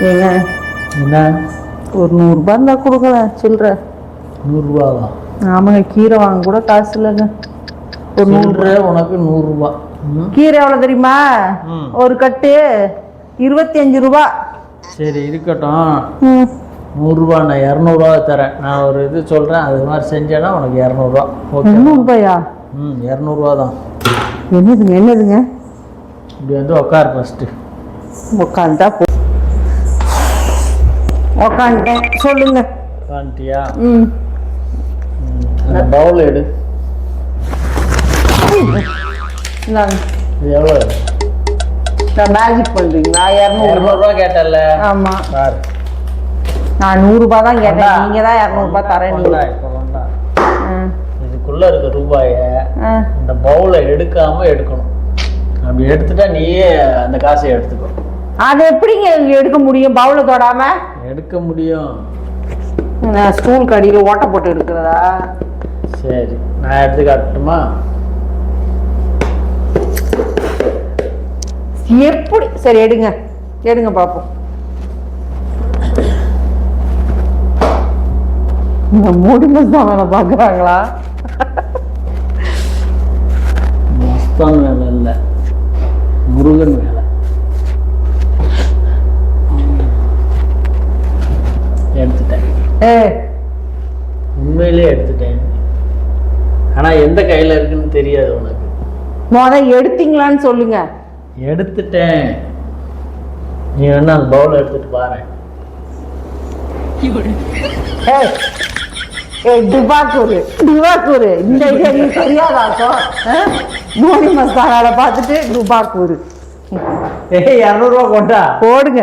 ஏங்க? என்ன? ஒரு நூறுரூபா இருந்தால் கொடுக்கலாம் சில்லற. நூறுரூவாவா? ஆமாங்க கீரை வாங்க கூட காசு இல்லைங்க. ஒரு நூறு உனக்கு நூறுரூவா. ம். கீரை எவ்வளோ தெரியுமா. ஒரு கட்டு இருபத்தி அஞ்சு ரூபா. சரி இருக்கட்டும். ம். நூறுரூவா நான் இரநூறுவா தரேன். நான் ஒரு இது சொல்கிறேன் அது மாதிரி செஞ்சேன்னா உனக்கு இரநூறுவா. ஓகே. இரநூறுபாயா? ம் இரநூறுவா தான். என்னதுங்க என்னதுங்க? இப்படி வந்து உட்கார் ஃபஸ்ட்டு உட்காந்தா போ உட்காந்துட்டேன் சொல்லுங்க. காண்டியா ம். அந்த பவுல் எடு. எவ்வளோ? மேஜிக் பண்ணுறீங்களா இரநூறு இரநூறுவா கேட்டல ஆமாம் பாரு. நான் நூறுரூபா தான் கேட்டேன். நீங்கள் தான் இரநூறுபா தரேன் இதுக்குள்ள இருக்க ரூபாயை இந்த பவுலை எடுக்காம எடுக்கணும். அப்படி எடுத்துட்டா நீயே அந்த காசை எடுத்துக்கோ. அது எப்படிங்க எடுக்க முடியும் பவுல தொடாம? எடுக்க முடியும். நான் ஸ்கூல் கடியில் ஓட்டை போட்டு எடுக்கிறதா? சரி நான் எடுத்து காட்டட்டுமா? எப்படி? சரி எடுங்க. எடுங்க பார்ப்போம் இந்த மூடி மஸ்தான் வேலை பார்க்குறாங்களா? மஸ்தான் வேலை இல்லை. முருகன் வேலை. எடுத்துட்டேன். ஏ. உண்மையிலே எடுத்துட்டேன். ஆனா எந்த கையில இருக்குன்னு தெரியாது உனக்கு. முத எடுத்தீங்களான்னு சொல்லுங்க. எடுத்துட்டேன். நீ வேணா அந்த பவுல் எடுத்துட்டு பாரு டிபாக்கூரு டிபாக்கூரு இந்த ஐடியா நீ தெரியாதாக்கும் மூடி மஸ்தானால பார்த்துட்டு டிபாக்கூரு ஏய் இரநூறுவா கொண்டா. போடுங்க.